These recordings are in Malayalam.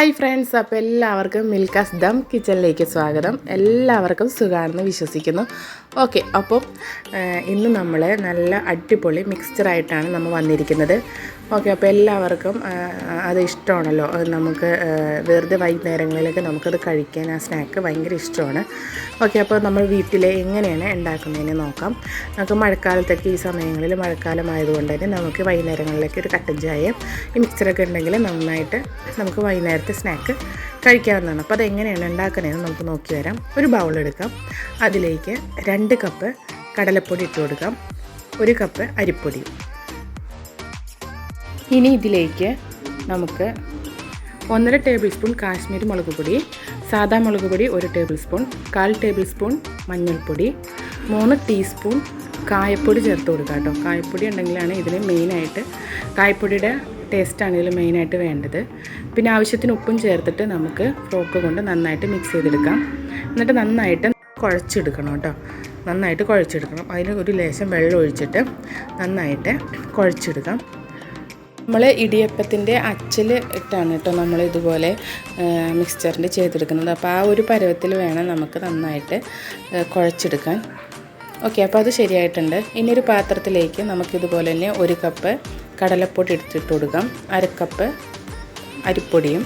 ഹായ് ഫ്രണ്ട്സ് അപ്പോൾ എല്ലാവർക്കും മിൽക്കാസ് ദം കിച്ചണിലേക്ക് സ്വാഗതം. എല്ലാവർക്കും സുഖമാണെന്ന് വിശ്വസിക്കുന്നു. ഓക്കെ അപ്പോൾ ഇന്ന് നമ്മൾ നല്ല അടിപൊളി മിക്സ്ചറായിട്ടാണ് നമ്മൾ വന്നിരിക്കുന്നത്. ഓക്കെ അപ്പോൾ എല്ലാവർക്കും അത് ഇഷ്ടമാണല്ലോ. നമുക്ക് വെറുതെ വൈകുന്നേരങ്ങളിലൊക്കെ നമുക്കത് കഴിക്കാൻ ആ സ്നാക്ക് ഭയങ്കര ഇഷ്ടമാണ്. ഓക്കെ അപ്പോൾ നമ്മൾ വീട്ടിൽ എങ്ങനെയാണ് ഉണ്ടാക്കുന്നതിന് നോക്കാം. നമുക്ക് മഴക്കാലത്തൊക്കെ ഈ സമയങ്ങളിൽ മഴക്കാലമായതുകൊണ്ട് തന്നെ നമുക്ക് വൈകുന്നേരങ്ങളിലേക്ക് ഒരു കട്ടൻ ചായയും ഈ മിക്സറൊക്കെ ഉണ്ടെങ്കിൽ നന്നായിട്ട് നമുക്ക് വൈകുന്നേരത്തെ സ്നാക്ക് കഴിക്കാവുന്നതാണ്. അപ്പോൾ അതെങ്ങനെയാണ് ഉണ്ടാക്കുന്നതെന്ന് നമുക്ക് നോക്കി വരാം. ഒരു ബൗൾ എടുക്കാം. അതിലേക്ക് രണ്ട് കപ്പ് കടലപ്പൊടി ഇട്ട് കൊടുക്കാം. ഒരു കപ്പ് അരിപ്പൊടിയും ഇനി ഇതിലേക്ക് നമുക്ക് ഒന്നര ടേബിൾ സ്പൂൺ കാശ്മീരി മുളക് പൊടി സാദാ മുളക് പൊടി ഒരു ടേബിൾ സ്പൂൺ കാൽ ടേബിൾ സ്പൂൺ മഞ്ഞൾപ്പൊടി മൂന്ന് ടീസ്പൂൺ കായപ്പൊടി ചേർത്ത് കൊടുക്കുക കേട്ടോ. കായപ്പൊടി ഉണ്ടെങ്കിലാണ് ഇതിന് മെയിനായിട്ട് കായപ്പൊടിയുടെ ടേസ്റ്റാണ് ഇതിൽ മെയിനായിട്ട് വേണ്ടത്. പിന്നെ ആവശ്യത്തിന് ഉപ്പും ചേർത്തിട്ട് നമുക്ക് ഫ്രോക്ക് കൊണ്ട് നന്നായിട്ട് മിക്സ് ചെയ്തെടുക്കാം. എന്നിട്ട് നന്നായിട്ട് കുഴച്ചെടുക്കണം കേട്ടോ. നന്നായിട്ട് കുഴച്ചെടുക്കണം. അതിന് ഒരു ലേശം വെള്ളം ഒഴിച്ചിട്ട് നന്നായിട്ട് കുഴച്ചെടുക്കാം. നമ്മൾ ഇടിയപ്പത്തിന്റെ അച്ചിൽ ഇട്ടാണ് കേട്ടോ നമ്മൾ ഇതുപോലെ മിക്സ്ചറിന്റെ ചെയ്തെടുക്കുന്നത്. അപ്പോൾ ആ ഒരു പരുവത്തിൽ വേണം നമുക്ക് നന്നായിട്ട് കുഴച്ചെടുക്കാൻ. ഓക്കെ അപ്പോൾ അത് ശരിയായിട്ടുണ്ട്. ഇനി ഒരു പാത്രത്തിലേക്ക് നമുക്കിതുപോലെ തന്നെ ഒരു കപ്പ് കടലപ്പൊടി എടുത്തിട്ട് കൊടുക്കാം. അരക്കപ്പ് അരിപ്പൊടിയും.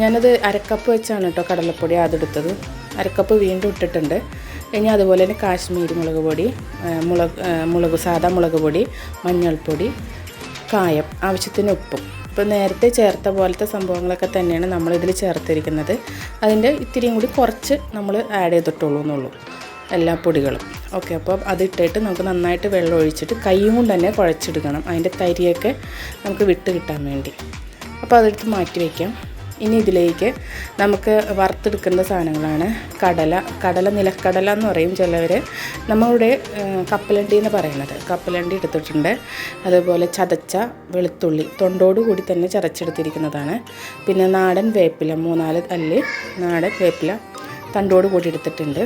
ഞാനത് അരക്കപ്പ് വെച്ചാണ് കേട്ടോ കടലപ്പൊടി അതെടുത്തത് അരക്കപ്പ് വീണ്ടും ഇട്ടിട്ടുണ്ട്. ഇനി അതുപോലെ തന്നെ കാശ്മീരി മുളക് പൊടി മുളക് മുളക് സാദാ മുളക് പൊടി മഞ്ഞൾപ്പൊടി കായം ആവശ്യത്തിന് ഉപ്പും. ഇപ്പോൾ നേരത്തെ ചേർത്ത പോലത്തെ സംഭവങ്ങളൊക്കെ തന്നെയാണ് നമ്മളിതിൽ ചേർത്തിരിക്കുന്നത്. അതിന്റെ ഇത്തിരിയും കൂടി കുറച്ച് നമ്മൾ ആഡ് ചെയ്തിട്ടുള്ളൂ എന്നുള്ളൂ. എല്ലാ പൊടികളും. ഓക്കെ അപ്പോൾ അതിട്ടിട്ട് നമുക്ക് നന്നായിട്ട് വെള്ളം ഒഴിച്ചിട്ട് കൈയും കൊണ്ട് തന്നെ കുഴച്ചെടുക്കണം. അതിന്റെ തരിയൊക്കെ നമുക്ക് വിട്ട് കിട്ടാൻ വേണ്ടി. അപ്പോൾ അതെടുത്ത് മാറ്റി വയ്ക്കാം. ഇനി ഇതിലേക്ക് നമുക്ക് വറുത്തെടുക്കേണ്ട സാധനങ്ങളാണ്. കടല കടല നിലക്കടല എന്ന് പറയും ചിലവർ നമ്മളുടെ കപ്പലണ്ടി എന്ന് പറയുന്നത്. കപ്പലണ്ടി എടുത്തിട്ടുണ്ട്. അതുപോലെ ചതച്ച വെളുത്തുള്ളി കൂടി തന്നെ ചതച്ചെടുത്തിരിക്കുന്നതാണ്. പിന്നെ നാടൻ വേപ്പില മൂന്നാൽ അല്ല് നാടൻ വേപ്പില തണ്ടോട് കൂടി എടുത്തിട്ടുണ്ട്.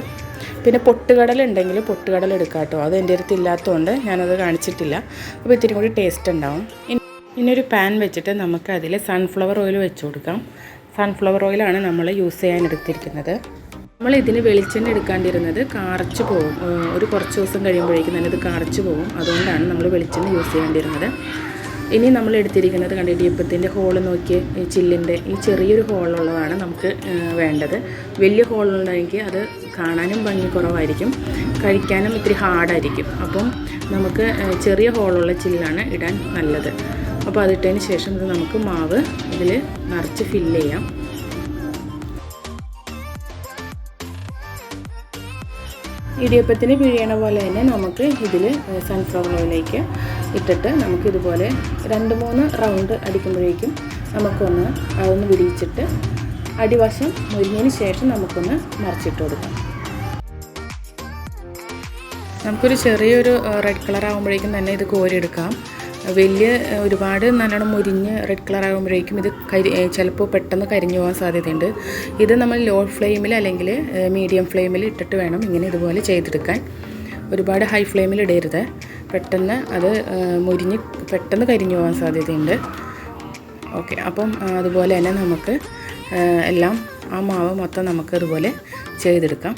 പിന്നെ പൊട്ടുകടല ഉണ്ടെങ്കിൽ പൊട്ടുകടല എടുക്കാം കേട്ടോ അത് എന്റെ അടുത്ത് ഇല്ലാത്തതുകൊണ്ട് ഞാനത് കാണിച്ചിട്ടില്ല. അപ്പോൾ ഇത്തിരി കൂടി ടേസ്റ്റ് ഉണ്ടാവും. ഇനി ഒരു പാൻ വെച്ചിട്ട് നമുക്ക് അതിൽ സൺഫ്ലവർ ഓയിൽ വെച്ച് കൊടുക്കാം. സൺഫ്ലവർ ഓയിലാണ് നമ്മൾ യൂസ് ചെയ്യാൻ എടുത്തിരിക്കുന്നത്. നമ്മൾ ഇതിന് വെളിച്ചെണ്ണ എടുക്കാണ്ടിരുന്നത് കാറച്ച് പോകും ഒരു കുറച്ച് ദിവസം കഴിയുമ്പോഴേക്കും തന്നെ ഇത് കാറച്ച് പോകും അതുകൊണ്ടാണ് നമ്മൾ വെളിച്ചെണ്ണ യൂസ് ചെയ്യാണ്ടിരുന്നത്. ഇനി നമ്മൾ എടുത്തിരിക്കുന്നത് കണ്ടിട്ട് ഇപ്പത്തിന്റെ ഹോൾ നോക്കി ഈ ചില്ലിന്റെ ഈ ചെറിയൊരു ഹോളുള്ളതാണ് നമുക്ക് വേണ്ടത്. വലിയ ഹോളുണ്ടെങ്കിൽ അത് കാണാനും ഭംഗി കുറവായിരിക്കും. കഴിക്കാനും ഇത്തിരി ഹാർഡായിരിക്കും അപ്പം നമുക്ക് ചെറിയ ഹോളുള്ള ചില്ലാണ് ഇടാൻ നല്ലത്. അപ്പോൾ അതിട്ടതിന് ശേഷം ഇത് നമുക്ക് മാവ് ഇതിൽ നിറച്ച് ഫില്ല് ചെയ്യാം. ഇടിയപ്പത്തിന് പിഴിയണ പോലെ തന്നെ നമുക്ക് ഇതിൽ സൺഫ്ലവർ ഓയിലേക്ക് ഇട്ടിട്ട് നമുക്കിതുപോലെ രണ്ട് മൂന്ന് റൗണ്ട് അടിക്കുമ്പോഴേക്കും നമുക്കൊന്ന് അതൊന്ന് വിടിയിച്ചിട്ട് അടിവശം മുരിഞ്ഞതിന് ശേഷം നമുക്കൊന്ന് മറിച്ചിട്ട് കൊടുക്കാം. നമുക്കൊരു ചെറിയൊരു റെഡ് കളർ ആകുമ്പോഴേക്കും തന്നെ ഇത് കോരിയെടുക്കാം വലിയ ഒരുപാട് നല്ലോണം മുരിഞ്ഞ് റെഡ് കളർ ആകുമ്പോഴേക്കും ഇത് കരി ചിലപ്പോൾ പെട്ടെന്ന് കരിഞ്ഞു പോകാൻ സാധ്യതയുണ്ട്. ഇത് നമ്മൾ ലോ ഫ്ലെയിമിൽ അല്ലെങ്കിൽ മീഡിയം ഫ്ലെയിമിൽ ഇട്ടിട്ട് വേണം ഇങ്ങനെ ഇതുപോലെ ചെയ്തെടുക്കാൻ. ഒരുപാട് ഹൈ ഫ്ലെയിമിൽ ഇടരുത്. പെട്ടെന്ന് അത് മുരിഞ്ഞ് പെട്ടെന്ന് കരിഞ്ഞു പോകാൻ സാധ്യതയുണ്ട്. ഓക്കെ അപ്പം അതുപോലെ തന്നെ നമുക്ക് എല്ലാം ആ മാവ് മൊത്തം നമുക്ക് അതുപോലെ ചെയ്തെടുക്കാം.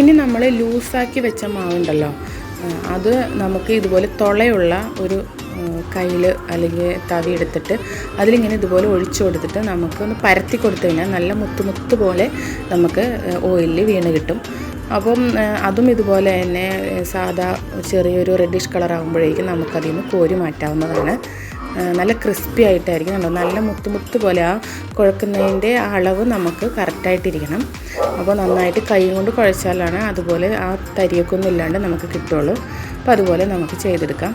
ഇനി നമ്മൾ ലൂസാക്കി വെച്ച മാവുണ്ടല്ലോ. അത് നമുക്ക് ഇതുപോലെ തുളയുള്ള ഒരു കയ്യിൽ അല്ലെങ്കിൽ തവി എടുത്തിട്ട് അതിലിങ്ങനെ ഇതുപോലെ ഒഴിച്ചു കൊടുത്തിട്ട് നമുക്കൊന്ന് പരത്തി കൊടുത്തു കഴിഞ്ഞാൽ നല്ല മുത്തു മുത്ത് പോലെ നമുക്ക് ഓയിലിൽ വീണ് കിട്ടും. അപ്പം അതും ഇതുപോലെ തന്നെ സാധാ ചെറിയൊരു റെഡിഷ് കളർ ആകുമ്പോഴേക്കും നമുക്കതിൽ നിന്ന് കോരി മാറ്റാവുന്നതാണ്. നല്ല ക്രിസ്പി ആയിട്ടായിരിക്കും. കണ്ടോ? നല്ല മുത്തുമുത്ത് മുത്ത് പോലെ ആ കുഴക്കുന്നതിന്റെ അളവ് നമുക്ക് കറക്റ്റായിട്ടിരിക്കണം അപ്പോൾ നന്നായിട്ട് കൈ കൊണ്ട് കുഴച്ചാലാണ് അതുപോലെ ആ തരിയൊക്കെ ഒന്നും ഇല്ലാണ്ട് നമുക്ക് കിട്ടുള്ളൂ. അപ്പോൾ അതുപോലെ നമുക്ക് ചെയ്തെടുക്കാം.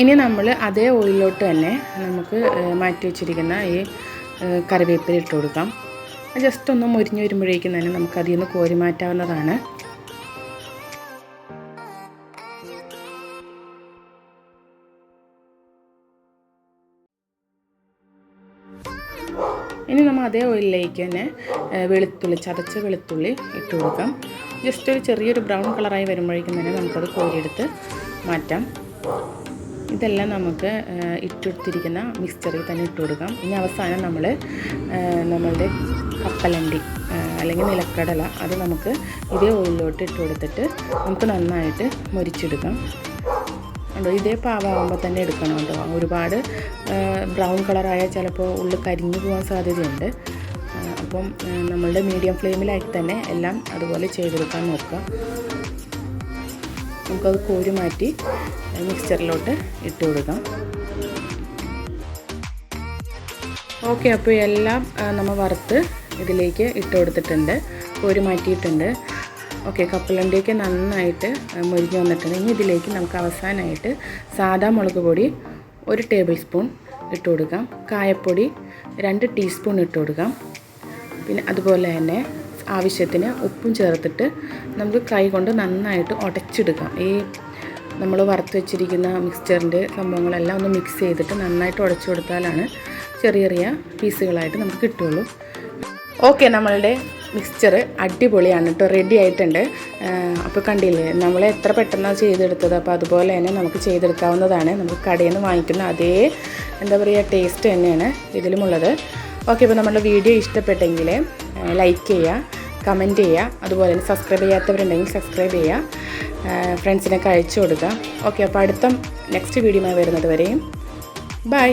ഇനി നമ്മൾ അതേ ഓയിലോട്ട് തന്നെ നമുക്ക് മാറ്റി വെച്ചിരിക്കുന്ന ഈ കറിവേപ്പില ഇട്ട് കൊടുക്കാം. ജസ്റ്റ് ഒന്ന് മുരിഞ്ഞ് വരുമ്പോഴേക്കും തന്നെ നമുക്ക് അതിൽ നിന്ന് കോരി മാറ്റാവുന്നതാണ്. ഇനി നമ്മൾ അതേ ഓയിലിലേക്ക് തന്നെ വെളുത്തുള്ളി ചതച്ച വെളുത്തുള്ളി ഇട്ട് കൊടുക്കാം. ജസ്റ്റ് ഒരു ചെറിയൊരു ബ്രൗൺ കളറായി വരുമ്പോഴേക്കും തന്നെ നമുക്കത് കോരിയെടുത്ത് മാറ്റാം. ഇതെല്ലാം നമുക്ക് ഇട്ടെടുത്തിരിക്കുന്ന മിക്സ്ചറിൽ തന്നെ ഇട്ട് കൊടുക്കാം. ഇനി അവസാനം നമ്മൾ നമ്മളുടെ കപ്പലണ്ടി അല്ലെങ്കിൽ നിലക്കടല അത് നമുക്ക് ഇതേ ഓയിലോട്ട് ഇട്ട് കൊടുത്തിട്ട് നമുക്ക് നന്നായിട്ട് മുരിച്ചെടുക്കാം. ഉണ്ടോ ഇതേ പാവാകുമ്പോൾ തന്നെ എടുക്കണം കേട്ടോ. ഒരുപാട് ബ്രൗൺ കളറായാൽ ചിലപ്പോൾ ഉള്ളിൽ കരിഞ്ഞു പോകാൻ സാധ്യതയുണ്ട്. അപ്പം നമ്മളുടെ മീഡിയം ഫ്ലെയിമിലായിട്ട് തന്നെ എല്ലാം അതുപോലെ ചെയ്തെടുക്കാൻ നോക്കുക നമുക്കത് കോരി മാറ്റി മിക്സ്ചറിലോട്ട് ഇട്ട് കൊടുക്കാം. ഓക്കെ അപ്പോൾ എല്ലാം നമ്മൾ വറുത്ത് ഇതിലേക്ക് ഇട്ട് കൊടുത്തിട്ടുണ്ട്. കോരി മാറ്റിയിട്ടുണ്ട്. ഓക്കെ കപ്പലണ്ടിയൊക്കെ നന്നായിട്ട് മുരിഞ്ഞ് വന്നിട്ടുണ്ട്. ഇനി ഇതിലേക്ക് നമുക്ക് അവസാനമായിട്ട് സാദാ മുളക് പൊടി ഒരു ടേബിൾ സ്പൂൺ ഇട്ട് കൊടുക്കാം. കായപ്പൊടി രണ്ട് ടീസ്പൂൺ ഇട്ട് കൊടുക്കാം. പിന്നെ അതുപോലെ തന്നെ ആവശ്യത്തിന് ഉപ്പും ചേർത്തിട്ട് നമുക്ക് കൈ കൊണ്ട് നന്നായിട്ട് ഉടച്ചെടുക്കാം. ഈ നമ്മൾ വറുത്ത് വെച്ചിരിക്കുന്ന മിക്സ്ചറിന്റെ സംഭവങ്ങളെല്ലാം ഒന്ന് മിക്സ് ചെയ്തിട്ട് നന്നായിട്ട് ഉടച്ചു കൊടുത്താലാണ് ചെറിയ ചെറിയ പീസുകളായിട്ട് നമുക്ക് കിട്ടുള്ളൂ ഓക്കെ നമ്മളുടെ മിക്സ്ചർ അടിപൊളിയാണ് കേട്ടോ റെഡി ആയിട്ടുണ്ട്. അപ്പോൾ കണ്ടില്ലേ നമ്മൾ എത്ര പെട്ടെന്നാണ് ചെയ്തെടുത്തത്? അപ്പോൾ അതുപോലെ തന്നെ നമുക്ക് ചെയ്തെടുക്കാവുന്നതാണ്. നമുക്ക് കടയിൽ നിന്ന് വാങ്ങിക്കുന്ന അതേ എന്താ പറയുക ടേസ്റ്റ് തന്നെയാണ് ഇതിലുമുള്ളത്. ഓക്കെ അപ്പോൾ നമ്മളുടെ വീഡിയോ ഇഷ്ടപ്പെട്ടെങ്കിൽ ലൈക്ക് ചെയ്യുക കമന്റ് ചെയ്യുക അതുപോലെ തന്നെ സബ്സ്ക്രൈബ് ചെയ്യാത്തവരുണ്ടെങ്കിൽ സബ്സ്ക്രൈബ് ചെയ്യുക ഫ്രണ്ട്സിനെ അയച്ചു കൊടുക്കുക. ഓക്കെ അപ്പോൾ അടുത്ത നെക്സ്റ്റ് വീഡിയോ വരുന്നത് വരെയും ബൈ